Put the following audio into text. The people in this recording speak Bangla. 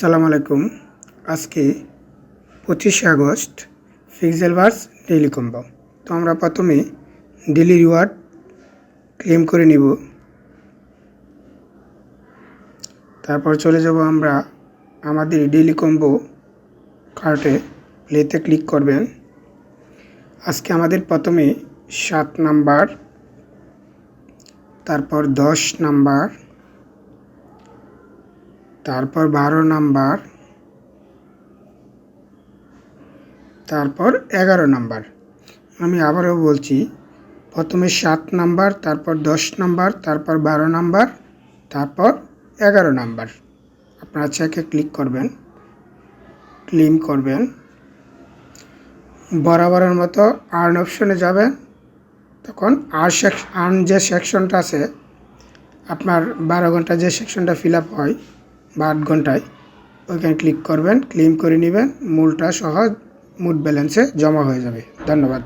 সালাম আলাইকুম। আজকে পঁচিশে August Pixelverse daily combo. তো আমরা প্রথমে ডেলি রিওয়ার্ড ক্লেম করে নিব। তারপর চলে যাব আমরা আমাদের ডেইলি কম্বো কার্টে। প্লেতে ক্লিক করবেন। আজকে আমাদের প্রথমে সাত নাম্বার, তারপর দশ নাম্বার তারপর বারো নাম্বার। তারপর এগারো নাম্বার। আমি আবারও বলছি, প্রথমে সাত নাম্বার, তারপর দশ নাম্বার, তারপর বারো নাম্বার, তারপর এগারো নাম্বার। আপনারা চেকে ক্লিক করবেন ক্লেম করবেন। বরাবরের মতো আর্ন অপশনে যাবেন। তখন আর সেক আর্ন যে সেকশনটা আছে, আপনার বারো ঘণ্টা যে সেকশনটা ফিল আপ হয় বা আট ঘন্টায় ওইখানে ক্লিক করবেন ক্লেম করে নেবেন, মূলটা সহ মুড ব্যালেন্সে জমা হয়ে যাবে। ধন্যবাদ।